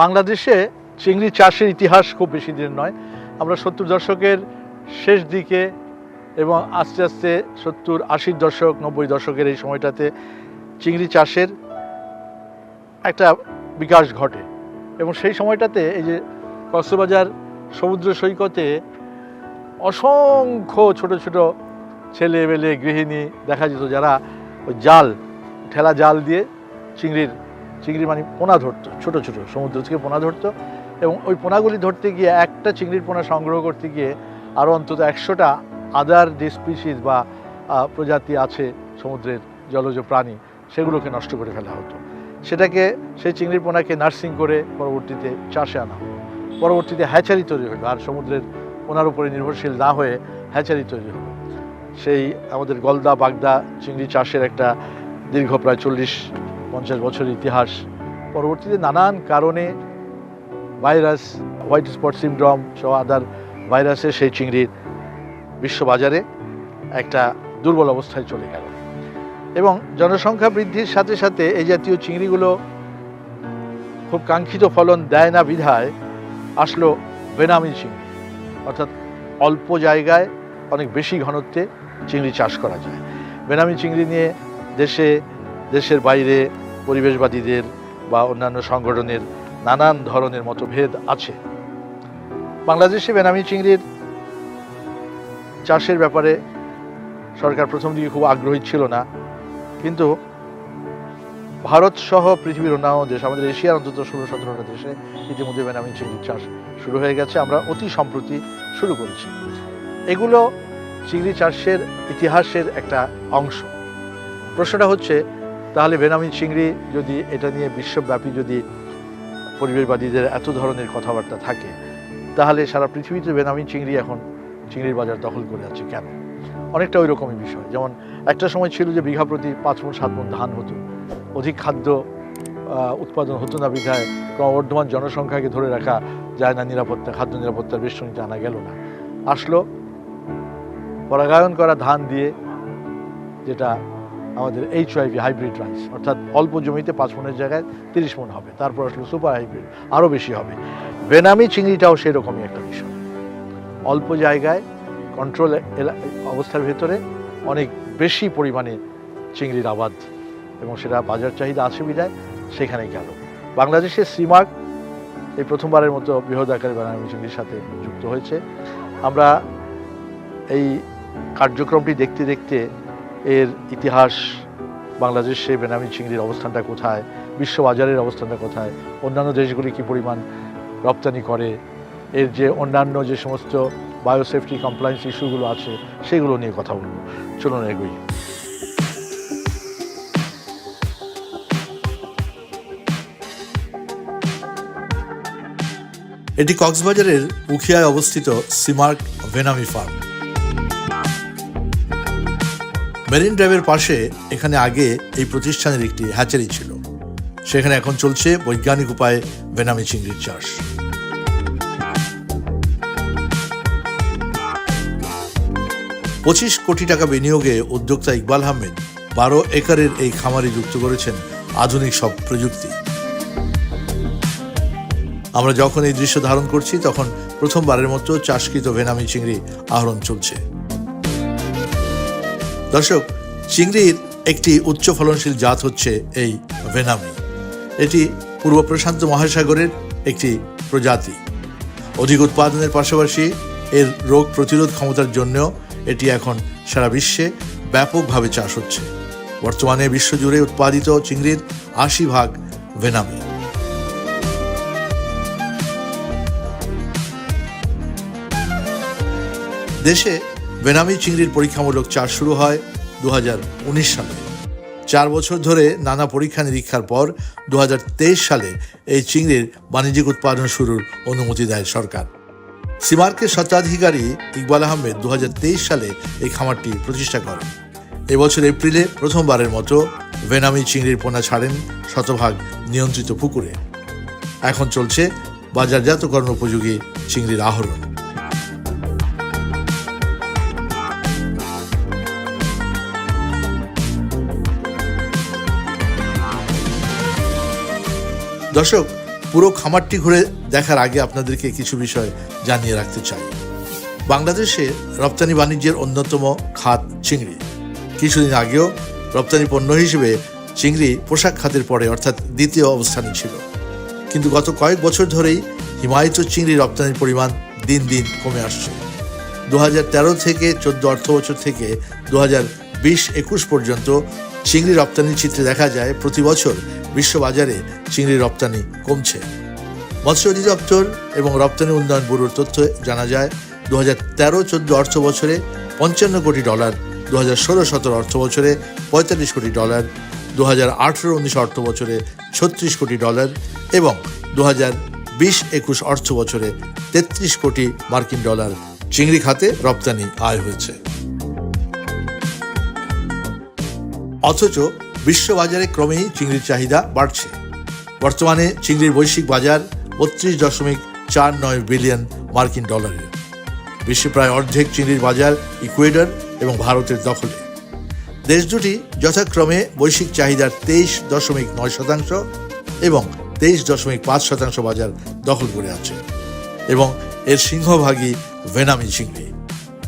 বাংলাদেশে চিংড়ি চাষের ইতিহাস খুব বেশি দিন নয়। আমরা সত্তর দশকের শেষ দিকে এবং আস্তে আস্তে সত্তর আশির দশক, নব্বই দশকের এই সময়টাতে চিংড়ি চাষের একটা বিকাশ ঘটে। এবং সেই সময়টাতে এই যে কক্সবাজার সমুদ্র সৈকতে অসংখ্য ছোট ছোট ছেলে বেলে গৃহিণী দেখা যেত যারা ওই জাল, ঠেলা জাল দিয়ে চিংড়ির চিংড়ি মানে পোনা ধরতো, ছোট ছোট, সমুদ্র থেকে পোনা ধরতো এবং ওই পোনাগুলি ধরতে গিয়ে একটা চিংড়ির পোনা সংগ্রহ করতে গিয়ে আরও অন্তত একশোটা আদার যে স্পিসিস বা প্রজাতি আছে সমুদ্রের জলজ প্রাণী, সেগুলোকে নষ্ট করে ফেলা হতো। সেটাকে, সেই চিংড়ির পোনাকে নার্সিং করে পরবর্তীতে চাষে আনা হতো পরবর্তীতে হ্যাচারি তৈরি হলো আর সমুদ্রের পোনার উপরে নির্ভরশীল না হয়ে হ্যাচারি তৈরি হলো। সেই আমাদের গলদা বাগদা চিংড়ি চাষের একটা দীর্ঘ প্রায় চল্লিশ পঞ্চাশ বছরের ইতিহাস। পরবর্তীতে নানান কারণে ভাইরাস, হোয়াইট স্পট সিমড্রম সহ আদার ভাইরাসে সেই চিংড়ির বিশ্ববাজারে একটা দুর্বল অবস্থায় চলে গেল। এবং জনসংখ্যা বৃদ্ধির সাথে সাথে এই জাতীয় চিংড়িগুলো খুব কাঙ্ক্ষিত ফলন দেয় না বিধায় আসলো বেনামি চিংড়ি। অর্থাৎ অল্প জায়গায় অনেক বেশি ঘনত্বে চিংড়ি চাষ করা যায়। বেনামি চিংড়ি নিয়ে দেশে দেশের বাইরে পরিবেশবাদীদের বা অন্যান্য সংগঠনের নানান ধরনের মতভেদ আছে। বাংলাদেশে বেনামি চিংড়ির চাষের ব্যাপারে সরকার প্রথম দিকে খুব আগ্রহী ছিল না। কিন্তু ভারত সহ পৃথিবীর অন্যান্য দেশ, আমাদের এশিয়ার অন্তত ষোলো সতেরোটা দেশে ইতিমধ্যে বেনামি চিংড়ির চাষ শুরু হয়ে গেছে। আমরা অতি সম্প্রতি শুরু করেছি। এগুলো চিংড়ি চাষের ইতিহাসের একটা অংশ। প্রশ্নটা হচ্ছে তাহলে বেনামিন চিংড়ি যদি এটা নিয়ে বিশ্বব্যাপী যদি পরিবেশবাদীদের এত ধরনের কথাবার্তা থাকে, তাহলে সারা পৃথিবীতে বেনামিন চিংড়ি এখন চিংড়ির বাজার দখল করে আছে কেন? অনেকটা ওই রকমই বিষয়। যেমন একটা সময় ছিল যে বিঘা প্রতি পাঁচ মন সাত মন ধান হতো। অধিক খাদ্য উৎপাদন হতো না বিধায় ক্রমবর্ধমান জনসংখ্যাকে ধরে রাখা যায় না নিরাপত্তা, খাদ্য নিরাপত্তার বেষ্টনীতে আনা গেল না। আসলো পরাগায়ন করা ধান দিয়ে যেটা আমাদের এইচ ওয়াইভি হাইব্রিড রাইস অর্থাৎ অল্প জমিতে পাঁচ মনের জায়গায় তিরিশ মন হবে, তারপর আসলো সুপার হাইব্রিড আরও বেশি হবে। বেনামি চিংড়িটাও সেরকমই একটা বিষয়। অল্প জায়গায় কন্ট্রোল অবস্থার ভেতরে অনেক বেশি পরিমাণে চিংড়ির আবাদ, এবং সেটা বাজার চাহিদা আছে বিধায় সেখানে গেল। বাংলাদেশের সিমার্ক এই প্রথমবারের মতো বৃহৎ আকারে বেনামি চিংড়ির সাথে যুক্ত হয়েছে। আমরা এই কার্যক্রমটি দেখতে দেখতে এর ইতিহাস বাংলাদেশে বেনামি চিংড়ির অবস্থানটা কোথায়, বিশ্ববাজারের অবস্থানটা কোথায়, অন্যান্য দেশগুলি কি পরিমাণ রপ্তানি করে, এর যে অন্যান্য যে সমস্ত বায়োসেফটি কমপ্লায়েন্স ইস্যুগুলো আছে, সেগুলো নিয়ে কথা বলব। চলুন এগোই। এটি কক্সবাজারের উখিয়ায় অবস্থিত সিমার্ক ভেনামি ফার্ম। মেরিন ড্রাইভের পাশে এখানে আগে এই প্রতিষ্ঠানের একটি হ্যাচারি ছিল। সেখানে এখন চলছে বৈজ্ঞানিক উপায়ে বেনামি চিংড়ির চাষ। পঁচিশ কোটি টাকা বিনিয়োগে উদ্যোক্তা ইকবাল আহমেদ বারো একরের এই খামারে যুক্ত করেছেন আধুনিক সব প্রযুক্তি। আমরা যখন এই দৃশ্য ধারণ করছি, তখন প্রথমবারের মতো চাষকৃত ভেনামি চিংড়ি আহরণ চলছে। দর্শক, চিংড়ির একটি উচ্চ ফলনশীল জাত হচ্ছে এই ভেনামি এটি পূর্ব প্রশান্ত মহাসাগরের একটি প্রজাতি। অধিক উৎপাদনের পাশাপাশি এর রোগ প্রতিরোধ ক্ষমতার জন্য এটি এখন সারা বিশ্বে ব্যাপকভাবে চাষ হচ্ছে। বর্তমানে বিশ্বজুড়ে উৎপাদিত চিংড়ির আশি ভাগ ভেনামি দেশে বেনামি চিংড়ির পরীক্ষামূলক চাষ শুরু হয় দু হাজার উনিশ সালে। চার বছর ধরে নানা পরীক্ষা নিরীক্ষার পর দু হাজার তেইশ সালে এই চিংড়ির বাণিজ্যিক উৎপাদন শুরুর অনুমতি দেয় সরকার। সিমার্কের স্বত্বাধিকারী ইকবাল আহমেদ দু হাজার তেইশ সালে এই খামারটি প্রতিষ্ঠা করেন। এবছর এপ্রিলে প্রথমবারের মতো ভেনামি চিংড়ির পোনা ছাড়েন শতভাগ নিয়ন্ত্রিত পুকুরে। এখন চলছে বাজারজাতকরণ উপযোগী চিংড়ির আহরণ। দর্শক, পুরো খামারটি ঘুরে দেখার আগে আপনাদেরকে কিছু বিষয় জানিয়ে রাখতে চাই। বাংলাদেশে রপ্তানি বাণিজ্যের অন্যতম খাত চিংড়ি। কিছুদিন আগেও রপ্তানি পণ্য হিসেবে চিংড়ি পোশাক খাতের পরে অর্থাৎ দ্বিতীয় অবস্থানে ছিল। কিন্তু গত কয়েক বছর ধরেই হিমায়িত চিংড়ি রপ্তানির পরিমাণ দিন দিন কমে আসছে। দু হাজার তেরো থেকে চোদ্দ অর্থ বছর থেকে দু বিশ একুশ পর্যন্ত চিংড়ি রপ্তানির চিত্রে দেখা যায়, প্রতি বছর বিশ্ববাজারে চিংড়ি রপ্তানি কমছে। মৎস্য অধিদপ্তর এবং রপ্তানি উন্নয়ন ব্যুরোর তথ্য জানা যায় দু হাজার তেরো চোদ্দ অর্থ বছরে পঞ্চান্ন কোটি ডলার দু হাজার ষোলো সতেরো অর্থ বছরে পঁয়তাল্লিশ কোটি ডলার দু হাজার আঠেরো উনিশ অর্থ বছরে ছত্রিশ কোটি ডলার এবং দু হাজার বিশ একুশ অর্থ বছরে তেত্রিশ কোটি মার্কিন ডলার চিংড়ি খাতে রপ্তানি আয় হয়েছে। অথচ বিশ্ববাজারে ক্রমেই চিংড়ির চাহিদা বাড়ছে। বর্তমানে চিংড়ির বৈশ্বিক বাজার বত্রিশ দশমিক চার নয় বিলিয়ন মার্কিন ডলারের। বিশ্বে প্রায় অর্ধেক চিংড়ির বাজার ইকুয়েডর এবং ভারতের দখলে। দেশ দুটি যথাক্রমে বৈশ্বিক চাহিদার তেইশ দশমিক নয় শতাংশ এবং তেইশ দশমিক পাঁচ শতাংশ বাজার দখল করে আছে এবং এর সিংহভাগই ভেনামি চিংড়ি।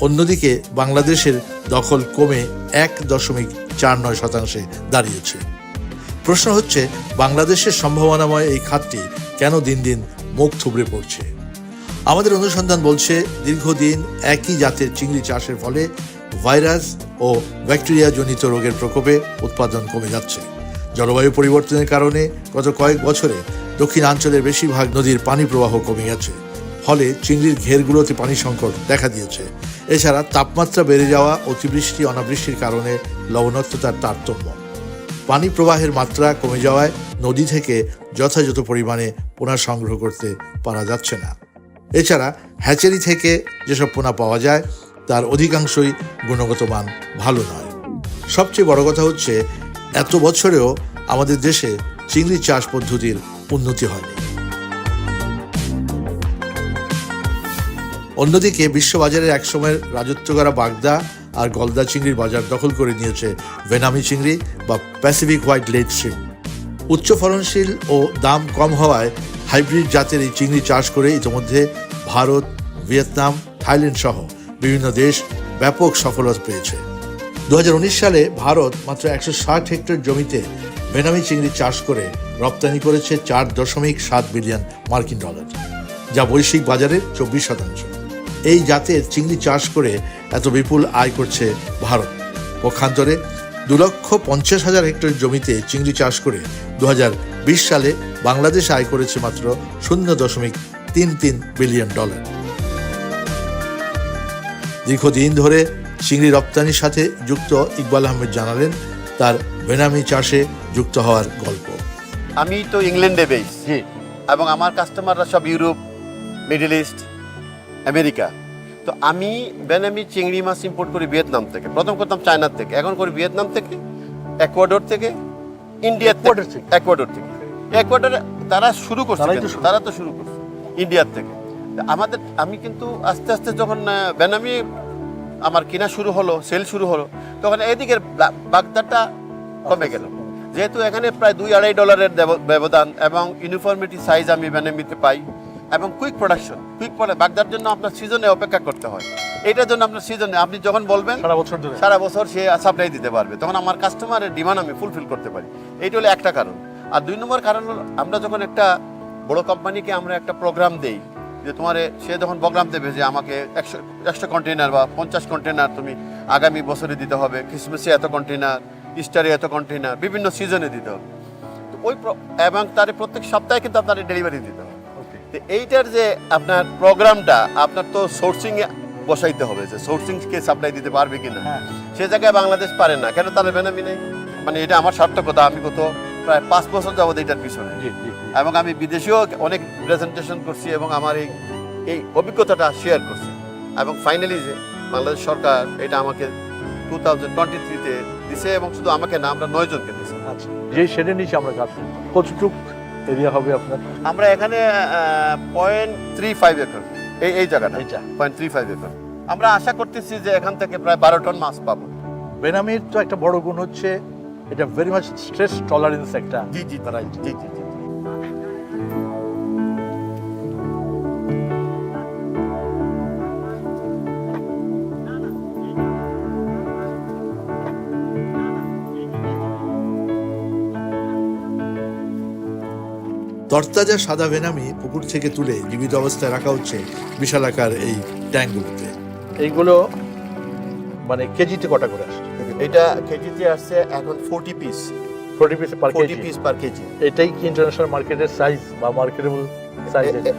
অন্যদিকে বাংলাদেশের দখল কমে এক দশমিক চার নয় শতাংশে দাঁড়িয়েছে। প্রশ্ন হচ্ছে, বাংলাদেশের সম্ভাবনাময় এই খাতটি কেন দিন দিন মুখ থুবড়ে পড়ছে? আমাদের অনুসন্ধান বলছে, দীর্ঘদিন একই জাতের চিংড়ি চাষের ফলে ভাইরাস ও ব্যাকটেরিয়া জনিত রোগের প্রকোপে উৎপাদন কমে যাচ্ছে। জলবায়ু পরিবর্তনের কারণে গত কয়েক বছরে দক্ষিণাঞ্চলের বেশিরভাগ নদীর পানি প্রবাহ কমে গেছে। ফলে চিংড়ির ঘেরগুলোতে পানি সংকট দেখা দিয়েছে। এছাড়া তাপমাত্রা বেড়ে যাওয়া, অতিবৃষ্টি, অনাবৃষ্টির কারণে লবণাক্ততার তারতম্য। পানি প্রবাহের মাত্রা কমে যাওয়ায় নদী থেকে যথাযথ পরিমাণে পোনা সংগ্রহ করতে পারা যাচ্ছে না। এছাড়া হ্যাচারি থেকে যেসব পোনা পাওয়া যায়, তার অধিকাংশই গুণগত মান ভালো নয়। সবচেয়ে বড় কথা হচ্ছে, এত বছরেও আমাদের দেশে চিংড়ি চাষ পদ্ধতির উন্নতি হয়নি। অন্যদিকে বিশ্ববাজারের একসময়ের রাজত্ব করা বাগদা আর গলদা চিংড়ির বাজার দখল করে নিয়েছে ভেনামি চিংড়ি বা প্যাসিফিক হোয়াইট লেড শ্রিম উচ্চ ফলনশীল ও দাম কম হওয়ায় হাইব্রিড জাতের এই চিংড়ি চাষ করে ইতিমধ্যে ভারত, ভিয়েতনাম, থাইল্যান্ড সহ বিভিন্ন দেশ ব্যাপক সফলতা পেয়েছে। দু হাজার উনিশ সালে ভারত মাত্র একশো ষাট হেক্টর জমিতে বেনামি চিংড়ি চাষ করে রপ্তানি করেছে চার দশমিক সাত বিলিয়ন মার্কিন ডলার, যা বৈশ্বিক বাজারের চব্বিশ শতাংশ। এই জাতের চিংড়ি চাষ করে এত বিপুল আয় করছে ভারত। পক্ষান্তরে দু লক্ষ পঞ্চাশ হাজার হেক্টর জমিতে চিংড়ি চাষ করে দু বিশ সালে বাংলাদেশ আয় করেছে মাত্র শূন্য দশমিক তিন তিন বিলিয়ন ডলার। দীর্ঘদিন ধরে চিংড়ি রপ্তানির সাথে যুক্ত ইকবাল আহমেদ জানালেন তার বেনামি চাষে যুক্ত হওয়ার গল্প। আমি তো ইংল্যান্ডে বেস জি। এবং আমার কাস্টমাররা সব ইউরোপ মিডল ইস্ট আমেরিকা। তো আমি বেনামি চিংড়ি মাছ ইম্পোর্ট করি ভিয়েতনাম থেকে। প্রথম করতাম চায়নার থেকে। এখন করি ভিয়েতনাম থেকে একুয়াডোর থেকে ইন্ডিয়ার থেকে। একুয়াডোর থেকে। একুয়াডোরে তারা শুরু করছে। তারা তো শুরু করছে ইন্ডিয়ার থেকে। আমাদের আমি কিন্তু আস্তে আস্তে যখন বেনামি আমার কিনা শুরু হলো সেল শুরু হলো তখন এদিকের বাগদাটা কমে গেল। যেহেতু এখানে প্রায় দুই আড়াই ডলারের ব্যবধান এবং ইউনিফর্মিটি সাইজ আমি বেনামিতে পাই। এবং কুইক প্রোডাকশন কুইক পরে বাগদার জন্য আপনার সিজনে অপেক্ষা করতে হয়। এটার জন্য আপনার সিজনে আপনি যখন বলবেন সারা বছর ধরে। সারা বছর সে সাপ্লাই দিতে পারবে। তখন আমার কাস্টমারের ডিমান্ড আমি ফুলফিল করতে পারি। এইটা হলো একটা কারণ। আর দুই নম্বর কারণ হলো আমরা যখন একটা বড় কোম্পানিকে আমরা একটা প্রোগ্রাম দেই যে তোমার সে যখন প্রোগ্রাম দেবে যে আমাকে একশো একশো কন্টেনার বা পঞ্চাশ কন্টেনার তুমি আগামী বছরে দিতে হবে ক্রিসমাসে এত কন্টেনার ইস্টারে এত কন্টেনার বিভিন্ন সিজনে দিতে হবে। তো ওই এবং তার প্রত্যেক সপ্তাহে কিন্তু আপনার ডেলিভারি দিতে হবে। তো এইটার যে আপনার প্রোগ্রামটা আপনার তো সোর্সিং এ বসাইতে হবে যে সোর্সিং কে সাপ্লাই দিতে পারবে কিনা। হ্যাঁ। সে জায়গায় বাংলাদেশ পারে না। কেন তাহলে বেনামি নেই? মানে এটা আমার সার্থকতা। আমি কত প্রায় পাঁচ বছর যাবত এটার পিছনে। এবং আমি বিদেশেও অনেক প্রেজেন্টেশন করছি এবং আমার এই এই অভিজ্ঞতাটা শেয়ার করছি। এবং ফাইনালি যে বাংলাদেশ সরকার এটা আমাকে টু থাউজেন্ড টোয়েন্টি থ্রিতে দিছে এবং শুধু আমাকে না আমরা নয় জনকে দিছে। আচ্ছা। যে শেডের নিচে আমরা কাজ কতটুক এরিয়া হবে আপনার? আমরা এখানে পয়েন্ট থ্রি ফাইভ একর এই এই জায়গাটা। এইটা। পয়েন্ট থ্রি ফাইভ একর আমরা আশা করতেছি যে এখান থেকে প্রায় বারো টন মাছ পাবো। বেনামির তো একটা বড় গুণ হচ্ছে এটা ভেরি মাচ স্ট্রেস টলারেন্স একটা জি জি তারা জি জি জি। তরতাজা সাদা ভেনামি পুকুর থেকে তুলে জীবিত অবস্থায় রাখা হচ্ছে বিশালাকার এই ট্যাঙ্কগুলোতে। এইগুলো মানে কেজিতে কটা করে আসছে? এটা কেজিতে আসছে এখন forty piece forty piece per forty KG. Piece per KG. এটাই কি ইন্টারন্যাশনাল মার্কেটের সাইজ বা মার্কেটেবল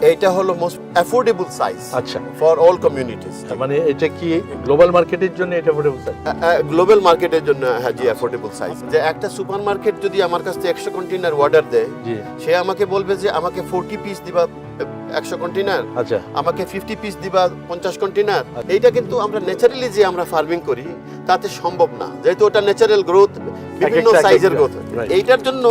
এইটা হলো মোস্ট অ্যাফোর্ডেবল সাইজ আচ্ছা। ফর অল কমিউনিটিস মানে এটা কি গ্লোবাল মার্কেটের জন্য এটা অ্যাফোর্ডেবল সাইজ গ্লোবাল মার্কেটের জন্য হ্যাঁ জি অ্যাফোর্ডেবল সাইজ যে একটা সুপার মার্কেট যদি আমার কাছ থেকে একশো কন্টেনার অর্ডার দেয় সে আমাকে বলবে যে আমাকে ফোর্টি পিস দিবা একশো কন্টেনার আচ্ছা। আমাকে ফিফটি পিস দিবা পঞ্চাশ কন্টেনার এইটা কিন্তু আমরা ন্যাচারালি যে আমরা ফার্মিং করি তাতে সম্ভব না। যেহেতু ওটা ন্যাচারাল গ্রোথ বিভিন্ন সাইজের গ্রোথ এইটার জন্য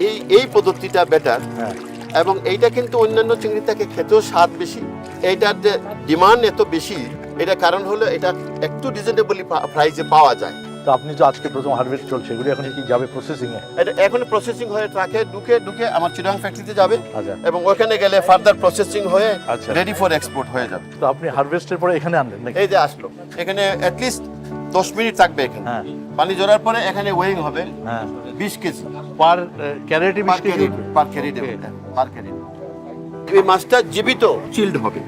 এই এই পদ্ধতিটা বেটার হ্যাঁ। এবং এইটা কিন্তু অন্যান্য চিংড়ি থেকে খেতেও স্বাদ বেশি। এইটার যে ডিমান্ড এত বেশি এটা কারণ হলো এটা একটু রিজনেবলি প্রাইসে পাওয়া যায়। তো আপনি তো আজকে প্রথম হারভেস্ট চলছে এগুলো এখন কি যাবে প্রসেসিং এ? এটা এখন প্রসেসিং হয়ে ট্রাকে ঢুকে ঢুকে আমার চিরাং ফ্যাক্টরিতে যাবে আচ্ছা। এবং ওখানে গেলে ফার্দার প্রসেসিং হয়ে। রেডি ফর এক্সপোর্ট হয়ে যাবে। তো আপনি হারভেস্টের পরে এখানে আনলেন নাকি? এই যে আসলো। এখানে অ্যাটলিস্ট দশ মিনিট থাকবে এখানে। হ্যাঁ। পানি জড়ার পরে এখানে ওয়েইং হবে হ্যাঁ। বিশ কেজি। পার ক্যারেটে পার বিশ KG per crate per crate এই মাছটা জীবিত চিল্ড হবে।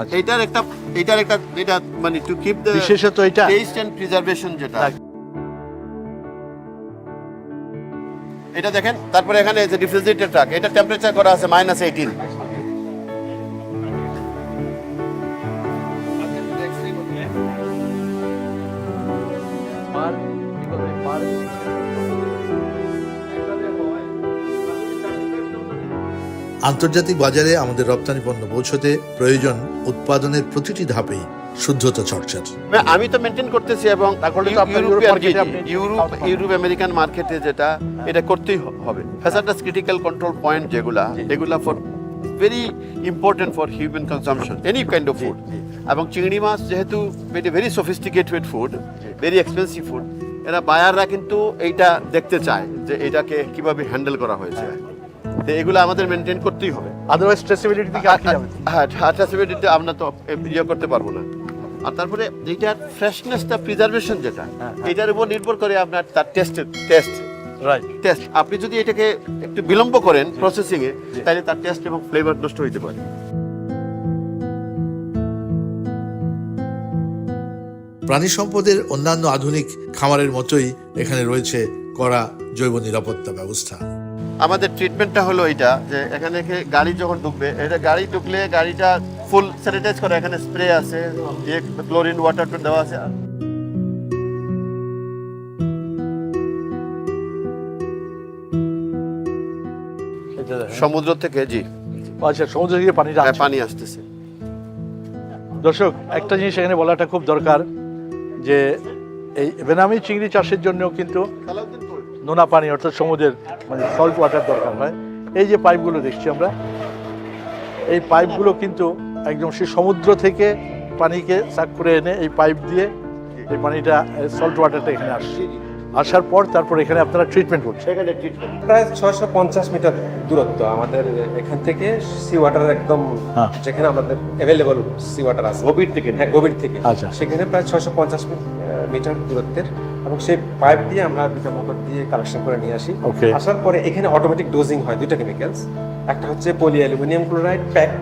আচ্ছা। এটার একটা এটার একটা এটা মানে টু কিপ দ্য বিশেষত এটা। টেস্ট এন্ড প্রিজার্ভেশন যেটা। এটা দেখেন তারপরে এখানে যে রিফ্রিজারেটর ট্রাক এটা টেম্পারেচার করা আছে মাইনাস এইটিন আন্তর্জাতিক বাজারে আমাদের রপ্তানি পণ্য পৌঁছতে প্রয়োজন উৎপাদনের প্রতিটি ধাপেই শুদ্ধতা চর্চার। আমি তো মেনটেন করতেছি এবং তাহলে তো আপনার ইউরোপ ইউরোপ আমেরিকান মার্কেটে যেটা এটা করতেই হবে। হ্যাজার্ডাস ক্রিটিক্যাল কন্ট্রোল পয়েন্ট যেগুলা এগুলা for very important for human consumption any kind of food এবং চিংড়ি মাছ যেহেতু এটি very sophisticated food very expensive food এরা বায়াররা কিন্তু এইটা দেখতে চায় যে এটাকে কীভাবে হ্যান্ডেল করা হয়েছে। এগুলো আমাদের মেনটেন করতেই হবে। আদারওয়াইজ ট্রেসেবিলিটি দিকে আর কি যাবে? হ্যাঁ ট্রাসেবিলিটি আমরা তো ইয়ে করতে পারব না। আর তারপরে যেটার ফ্রেশনেসটা প্রিজার্ভেশন যেটা হ্যাঁ, এটার উপর নির্ভর করে আপনার তার টেস্ট টেস্ট রাইট টেস্ট আপনি যদি এটাকে একটু বিলম্ব করেন প্রসেসিং এ তাহলে তার টেস্ট এবং ফ্লেভার নষ্ট হইতে পারে। প্রাণী সম্পদের অন্যান্য আধুনিক খামারের মতোই এখানে রয়েছে কড়া জৈব নিরাপত্তা ব্যবস্থা। আমাদের ট্রিটমেন্টটা হলো এটা যে এখানে গাড়ি যখন ঢুকবে এটা গাড়ি ঢুকলে গাড়িটা ফুল স্যানিটাইজ করা এখানে স্প্রে আছে ক্লোরিন ওয়াটার দেওয়া আছে। সমুদ্র থেকে জি। আচ্ছা সমুদ্র থেকে পানিটা হ্যাঁ, পানি আসতেছে। দর্শক একটা জিনিস এখানে বলাটা খুব দরকার যে এই বেনামি চিংড়ি চাষের জন্য কিন্তু নোনা পানি অর্থাৎ সমুদ্রের মানে সল্ট ওয়াটার দরকার হয় এই যে পাইপগুলো দেখছি আমরা এই পাইপগুলো কিন্তু একদম সেই সমুদ্র থেকে পানিকে সাক করে এনে এই পাইপ দিয়ে এই পানিটা সল্ট ওয়াটারটা এখানে আসছে। আসার পর তারপর এখানে আপনারা ট্রিটমেন্ট করছেন। এখানে ট্রিটমেন্ট প্রায় ছয়শো পঞ্চাশ মিটার দূরত্ব আমাদের এখান থেকে সি ওয়াটার একদম হ্যাঁ। যেখানে আমাদের অ্যাভেলেবল সি ওয়াটার আছে। গভীর থেকে হ্যাঁ। গভীর থেকে। আচ্ছা। সেখানে প্রায় ছয়শো পঞ্চাশ মিটার দূরত্বের এবং সেই পাইপ দিয়ে আমরা দুটা মোটর দিয়ে কালেকশন করে নিয়ে আসি. আসার পরে এখানে অটোমেটিক ডোজিং হয় দুইটা কেমিক্যালস একটা হচ্ছে পলি অ্যালুমিনিয়াম ক্লোরাইড প্যাক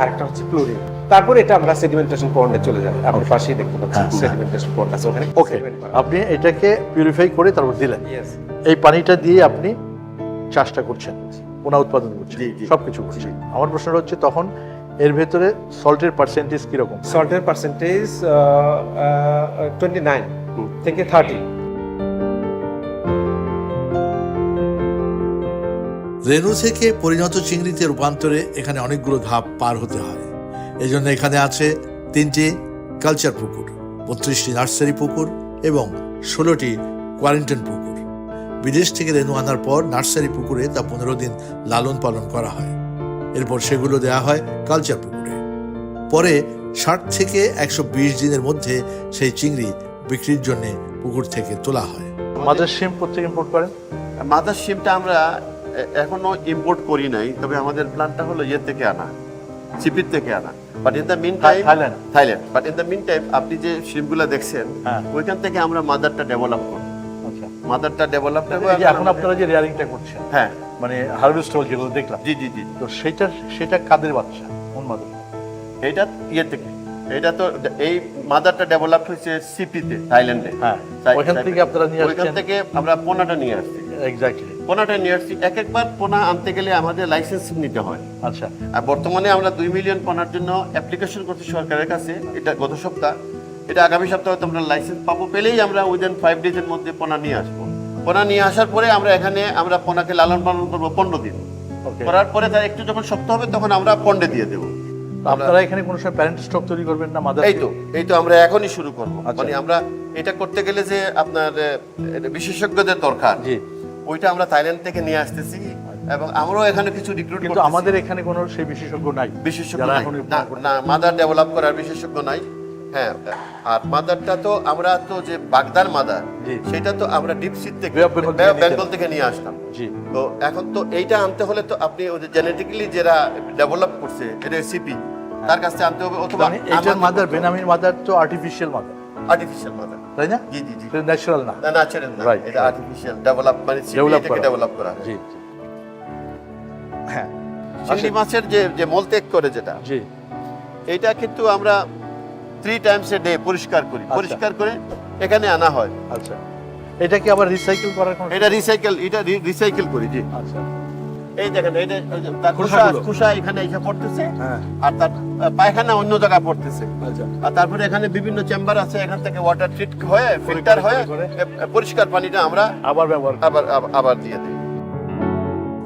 আর একটা হচ্ছে ক্লোরিন তারপরে এটা আমরা সেডিমেন্টেশন পন্ডে চলে যাই। আপনি পাশেই দেখতে পাচ্ছেন হ্যাঁ, হ্যাঁ। সেডিমেন্টেশন পন্ড আছে ওখানে। ওকে আপনি এটাকে পিউরিফাই করে তারপর দিলেন। এই পানিটা দিয়ে আপনি চাষটা করছেন পোনা উৎপাদন করছেন জি, জি। সবকিছু করছেন। আমার প্রশ্নটা হচ্ছে তখন এর ভেতরে সল্টের পার্সেন্টেজ কীরকম? সল্টের পার্সেন্টেজ টোয়েন্টি নাইন থেকে থার্টি। রেণু থেকে পরিণত চিংড়িতে রূপান্তরে এখানে অনেকগুলো ধাপ পার হতে হয়। এই জন্য এখানে আছে তিনটি কালচার পুকুর, বত্রিশটি নার্সারি পুকুর এবং ষোলোটি কোয়ারেন্টাইন পুকুর। বিদেশ থেকে রেণু আনার পর নার্সারি পুকুরে তা পনেরো দিন লালন পালন করা হয়। এরপর সেগুলো দেয়া হয় কালচার পুকুরে। পরে ষাট থেকে একশো বিশ দিনের মধ্যে সেই চিংড়ি বিক্রির জন্য পুকুর থেকে তোলা হয়। মাদার শিম কোথেকে ইম্পোর্ট করেন? মাদার শিমটা আমরা এখনও ইম্পোর্ট করি নাই তবে আমাদের প্ল্যানটা হলো ইয়ে থেকে আনা সিপির থেকে আনা। But in the meantime Thailand Thailand but in the meantime আপনি যে শিমগুলো দেখছেন হ্যাঁ। ওইখান থেকে আমরা মাদারটা ডেভেলপ করি আচ্ছা। মাদারটা ডেভেলপ যে এখন আপনারা যে রেয়ারিংটা করছেন হ্যাঁ। মানে হারভেস্ট হল যেগুলো দেখলাম জি জি জি। তো সেটা সেটা কাদের বাচ্চা? কোন মাদের? এইটা ইয়ে থেকে। এটা তো এই মাদারটা ডেভেলপ হয়েছে সিপিতে থাইল্যান্ডে। হ্যাঁ ওইখান থেকে আপনারা নিয়ে ওইখান থেকে আমরা পোনাটা নিয়ে আসছি। এক্স্যাক্টলি পোনাটা নিয়ে আসছি। এক একবার পোনা আনতে গেলে আমাদের লাইসেন্স নিতে হয়। আচ্ছা। আর বর্তমানে আমরা দুই মিলিয়ন পোনার জন্য অ্যাপ্লিকেশন করছি সরকারের কাছে। এটা গত সপ্তাহ। এটা আগামী সপ্তাহে তোমরা লাইসেন্স পাবো পেলেই আমরা উইদিন ফাইভ ডেজের মধ্যে পোনা নিয়ে আসব। পোনা নিয়ে আসার পরে আমরা এখানে আমরা পোনাকে লালন পালন করব পনেরো দিন। করার পরে তার একটু যখন শক্ত হবে তখন আমরা পন্ডে দিয়ে দেবো। আপনারা এখানে কোনো সময় প্যারেন্ট স্টক তৈরি করবেন না মাদার এই তো এই তো আমরা এখনই শুরু করব। আচ্ছা। মানে আমরা এটা করতে গেলে যে আপনার বিশেষজ্ঞদের দরকার। জি। ওইটা আমরা থাইল্যান্ড থেকে নিয়ে আসতেছি এবং আমরাও এখানে কিছু রিক্রুট কিন্তু আমাদের এখানে কোনো সেই বিশেষজ্ঞ নাই। বিশেষজ্ঞ না মাদার ডেভেলপ করার বিশেষজ্ঞ নাই। হ্যাঁ আর মাদারটা তো আমরা তো যে বাগদার মাদার জি। সেটা তো আমরা ডিপ সিট থেকে বেঙ্গল থেকে নিয়ে আসতাম। তো এখন তো এইটা আনতে হলে তো আপনি ওদের জেনেটিক্যালি যারা ডেভেলপ করছে এটা সিপি তার কাছে আনতে হবে অথবা মানে এইটার মাদার বেনামির মাদার তো আর্টিফিশিয়াল মাদার। Artificial mother. তাই না? জি জি জি। ন্যাচারাল না। না ন্যাচারাল না। এটা আর্টিফিশিয়াল ডেভেলপ মানে Develop ডেভেলপ করা। জি জি। হ্যাঁ। চিংড়ি মাছের যে যে মলত্যাগ করে যেটা জি। এটা কিন্তু আমরা থ্রি টাইমস এ ডে পরিষ্কার করি। আচ্ছা। পরিষ্কার করে এখানে আনা হয়। আচ্ছা। এটা কি আবার রিসাইকেল করার কোনো এটা রিসাইকেল এটা রিসাইকেল করি জি। আচ্ছা। এই দেখেন এই তার খোসা খোসা এখানে এসে পড়তেছে। হ্যাঁ। আর তার পায়খানা অন্য জায়গায় পড়তেছে। আচ্ছা। আর তারপরে এখানে বিভিন্ন চেম্বার আছে এখান থেকে ওয়াটার ট্রিট হয়ে ফিল্টার হয়ে পরিষ্কার পানিটা আমরা আবার ব্যবহার আবার আবার- আবার দিয়ে দিই।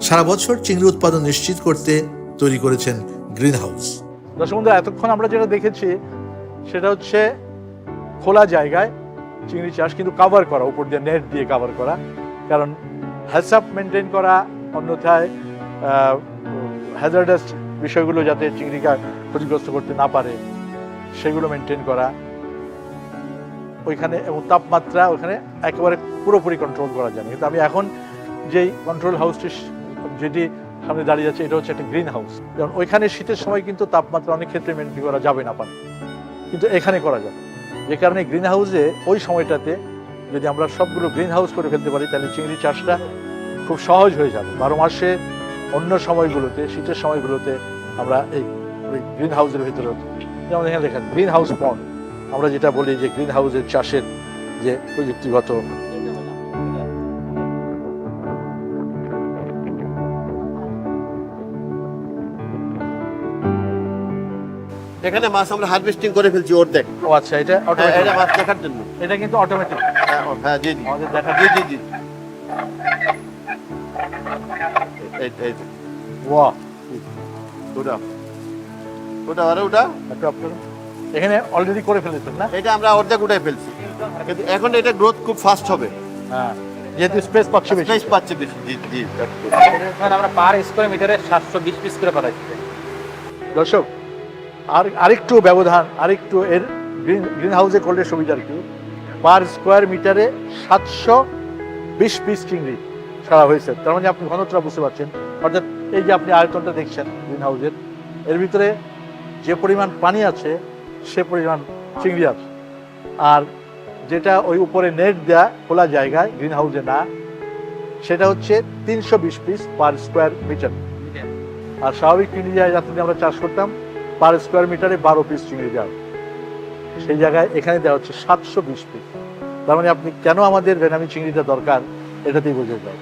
সারা বছর চিংড়ি উৎপাদন নিশ্চিত করতে তৈরি করেছেন গ্রিন হাউস দর্শক বন্ধু এতক্ষণ আমরা যেটা দেখেছি সেটা হচ্ছে খোলা জায়গায় চিংড়ি চাষ কিন্তু কাভার করা, উপর দিয়ে নেট দিয়ে কাভার করা। কারণ হ্যাসাপ মেনটেন করা, অন্যথায় হ্যাজার্ডাস বিষয়গুলো যাতে চিংড়িকে ক্ষতিগ্রস্ত করতে না পারে, সেগুলো মেনটেন করা। ওইখানে এবং তাপমাত্রা ওইখানে একেবারে পুরোপুরি কন্ট্রোল করা যায়। কিন্তু আমি এখন যেই কন্ট্রোল হাউসটি যেটি সামনে দাঁড়িয়ে আছে, এটা হচ্ছে একটা গ্রিন হাউস কারণ ওইখানে শীতের সময় কিন্তু তাপমাত্রা অনেক ক্ষেত্রে মেনটেন করা যাবে না পারে। কিন্তু এখানে করা যাবে। যে কারণে গ্রিন হাউসে ওই সময়টাতে যদি আমরা সবগুলো গ্রিন হাউস করে ফেলতে পারি, তাহলে চিংড়ি চাষটা খুব সহজ হয়ে যাবে। বারো মাসে অন্য সময়গুলোতে, শীতের সময়গুলোতে আমরা এই গ্রিন হাউসের ভিতরে যেমন এখানে দেখেন গ্রিন হাউস পন্ড আমরা যেটা বলি যে গ্রিন হাউসের চাষের যে প্রযুক্তিগত এখানে মাছ আমরা হারভেস্টিং করে ফেলছি অর্ধেক। ও আচ্ছা এটা হ্যাঁ, এটা মাছ দেখার জন্য। এটা কিন্তু অটোমেটিক হ্যাঁ, হ্যাঁ জি জি। আমাদের দেখা জি জি জি। এই এই যে, ওয়া। ওটা ওটা আরে ওটা একটু আপনার এখানে অলরেডি করে ফেলেছেন না? এটা আমরা অর্ধেক উঠাই ফেলছি। কিন্তু এখন এটা গ্রোথ খুব ফাস্ট হবে। হ্যাঁ। যেহেতু স্পেস পাচ্ছে বেশি। স্পেস পাচ্ছে বেশি জি জি। আমরা পার স্কোয়ার মিটারে সাতশো বিশ পিস করে পাঠাচ্ছি দর্শক আর আরেকটু ব্যবধান আরেকটু এর গ্রিন গ্রিন হাউসে করলে সুবিধার কি। পার স্কোয়ার মিটারে সাতশো বিশ পিস চিংড়ি ছাড়া হয়েছে। তার মানে আপনি ঘনত্বটা বুঝতে পারছেন। অর্থাৎ এই যে আপনি আয়তনটা দেখছেন গ্রিন হাউসের এর ভিতরে যে পরিমাণ পানি আছে সে পরিমাণ চিংড়ি আছে। আর যেটা ওই উপরে নেট দেয়া খোলা জায়গায় গ্রিন হাউসে না সেটা হচ্ছে তিনশো বিশ পিস পার স্কোয়ার মিটার। আর স্বাভাবিক চিংড়ি যাতে আমরা চাষ করতাম পার স্কোয়ার মিটারে বারো পিস চিংড়ি দেওয়া সেই জায়গায় এখানে দেওয়া হচ্ছে সাতশো বিশ পিস তার মানে আপনি কেন আমাদের বেনামি চিংড়িটা দরকার এটাতেই বোঝা যায়।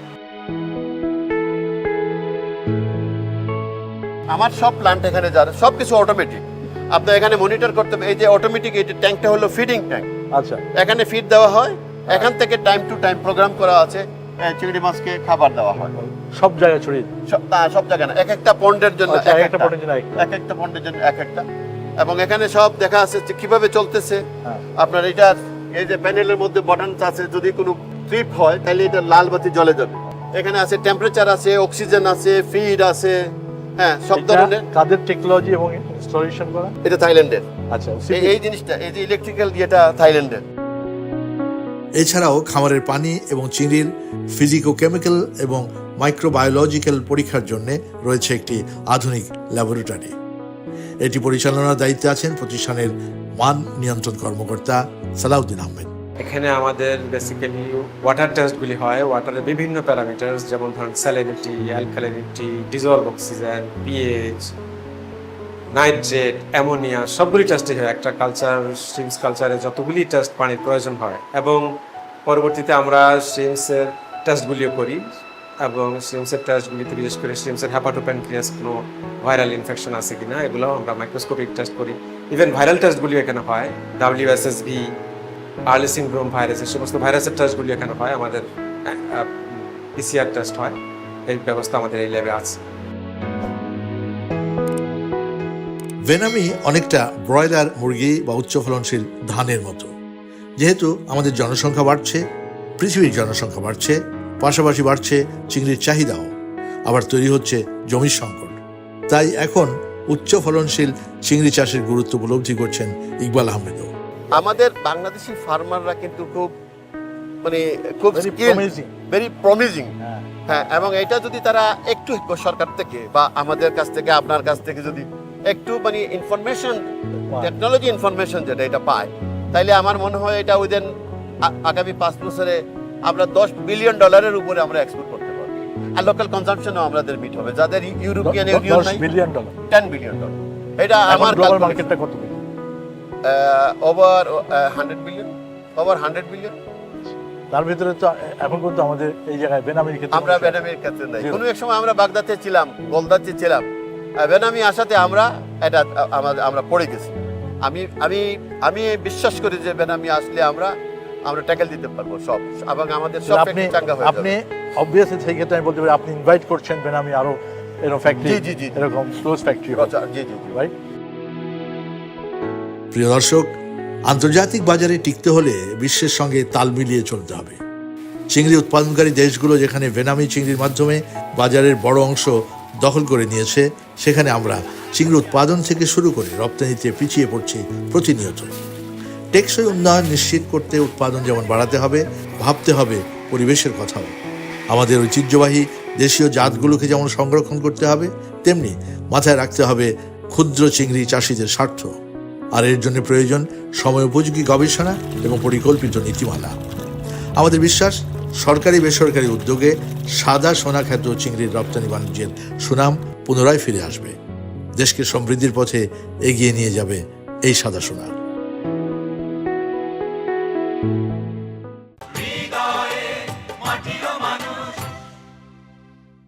আমার সব প্ল্যান্ট এখানে যার সব কিছু অটোমেটিক আপনার এখানে মনিটর করতে হবে। এই যে অটোমেটিক এই যে ট্যাঙ্কটা হলো ফিডিং ট্যাঙ্ক আচ্ছা। এখানে ফিড দেওয়া হয়। এখান থেকে টাইম টু টাইম প্রোগ্রাম করা আছে। চিংড়ি মাছকে খাবার দেওয়া হয়। সব জায়গায় ছড়িয়ে সব সব জায়গায় না এক একটা পন্ডের জন্য আচ্ছা, এক এক একটা পটের জন্য এক একটা। পন্ডের জন্য এক একটা। এবং এখানে সব দেখা আছে যে কীভাবে চলতেছে। হ্যাঁ। আপনার এটা এই যে প্যানেলের মধ্যে বাটন আছে যদি কোনো ট্রিপ হয় তাহলে এটা লাল বাতি জ্বলে যাবে। এখানে আছে টেম্পারেচার আছে অক্সিজেন আছে ফিড আছে হ্যাঁ সব ধরনের। কাদের টেকনোলজি এবং ইনস্টলেশন করা? এটা থাইল্যান্ডের। আচ্ছা এই- এই জিনিসটা এই যে ইলেকট্রিক্যাল ইয়েটা থাইল্যান্ডের। এছাড়াও খামারের পানি এবং চিংড়ির ফিজিকো কেমিক্যাল এবং মাইক্রোবায়োলজিক্যাল পরীক্ষার জন্য রয়েছে একটি আধুনিক ল্যাবরেটরি এটি পরিচালনার দায়িত্বে আছেন প্রতিষ্ঠানের মান নিয়ন্ত্রণ কর্মকর্তা সালাউদ্দিন আহমেদ। এখানে আমাদের বেসিক্যালি ওয়াটার টেস্টগুলি হয়। ওয়াটারের বিভিন্ন প্যারামিটার্স যেমন ধরুন salinity alkalinity dissolve oxygen pH nitrate ammonia সবগুলি টেস্টই হয়। একটা কালচার স্ট্রিমস কালচারে যতগুলি টেস্ট পানির প্রয়োজন হয়। এবং পরবর্তীতে আমরা স্ট্রিমসের টেস্টগুলিও করি। এবং স্ট্রিমসের টেস্টগুলিতে বিশেষ করে স্ট্রিমসের হ্যাপাটোপ্যানক্রিয়াস কোনো ভাইরাল ইনফেকশন আছে কিনা, এগুলো আমরা মাইক্রোস্কোপিক টেস্ট করি। ইভেন ভাইরাল টেস্টগুলিও এখানে হয়। ডাব্লিউএসএসভি আর্লি সিনড্রোম ভাইরাস এই সমস্ত ভাইরাসের টেস্টগুলি এখানে হয়। আমাদের পিসিআর টেস্ট হয়। এই ব্যবস্থা আমাদের এই ল্যাবে আছে। ভেনামি অনেকটা ব্রয়লার মুরগি বা উচ্চ ফলনশীল ধানের মতো। যেহেতু আমাদের জনসংখ্যা বাড়ছে, পৃথিবীর জনসংখ্যা বাড়ছে পাশাপাশি বাড়ছে চিংড়ির চাহিদাও। আবার তৈরি হচ্ছে জমির সংকট। তাই এখন উচ্চ ফলনশীল চিংড়ি চাষের গুরুত্ব উপলব্ধি করছেন ইকবাল আহমেদও। আমাদের বাংলাদেশি ফার্মাররা কিন্তু খুব মানে খুব Very skill promising. Very promising হ্যাঁ। হ্যাঁ এবং এটা যদি তারা একটু সরকার থেকে বা আমাদের কাছ থেকে আপনার কাছ থেকে যদি একটু মানে ইনফরমেশন টেকনোলজি ইনফরমেশন যেটা এটা পায় তাইলে আমার মনে হয় এটা উইদিন আগামী পাঁচ বছরে আমরা দশ বিলিয়ন ডলারের উপরে আমরা এক্সপোর্ট করতে পারব। আর লোকাল কনজাম্পশনও আমাদের মিট হবে। যাদের ইউরোপিয়ান ইউনিয়ন নাই billion dollar ten billion dollar এটা আমার গ্লোবাল মার্কেটটা কত over hundred billion over hundred billion তার ভিতরে তো এখন কিন্তু আমাদের এই জায়গায় বেনামির ক্ষেত্রে আমরা বেনামির ক্ষেত্রে নাই। কোনো এক সময় আমরা বাগদাতে ছিলাম গোলদাতে ছিলাম। বেনামি আসাতে আমরা এটা আমরা পড়ে গেছি। আমি আমি আমি বিশ্বাস করি যে বেনামি আসলে আমরা আমরা ট্যাকেল দিতে পারব সব। এবং আমাদের সব আপনি চাঙ্গা হয়ে আপনি অবভিয়াসলি সেই ক্ষেত্রে আমি বলতে পারি আপনি ইনভাইট করছেন বেনামি আরও এরকম ফ্যাক্টরি জি, জি, জি। এরকম ক্লোজ ফ্যাক্টরি আচ্ছা, জি জি জি। রাইট প্রিয় দর্শক আন্তর্জাতিক বাজারে টিকতে হলে বিশ্বের সঙ্গে তাল মিলিয়ে চলতে হবে। চিংড়ি উৎপাদনকারী দেশগুলো যেখানে ভেনামি চিংড়ির মাধ্যমে বাজারের বড় অংশ দখল করে নিয়েছে সেখানে আমরা চিংড়ি উৎপাদন থেকে শুরু করে রপ্তানিতে পিছিয়ে পড়ছি প্রতিনিয়ত। টেকসই উন্নয়ন নিশ্চিত করতে উৎপাদন যেমন বাড়াতে হবে, ভাবতে হবে, পরিবেশের কথাও। আমাদের ঐতিহ্যবাহী দেশীয় জাতগুলোকে যেমন সংরক্ষণ করতে হবে, তেমনি মাথায় রাখতে হবে ক্ষুদ্র চিংড়ি চাষিদের স্বার্থ। আর এর জন্য প্রয়োজন সময় উপযোগী গবেষণা এবং পরিকল্পিত নীতিমালা। আমাদের বিশ্বাস, সরকারি বেসরকারি উদ্যোগে সাদা সোনা খ্যাত চিংড়ির রপ্তানি বাণিজ্যের সুনাম পুনরায় ফিরে আসবে। দেশকে সমৃদ্ধির পথে এগিয়ে নিয়ে যাবে এই সাদা সোনা।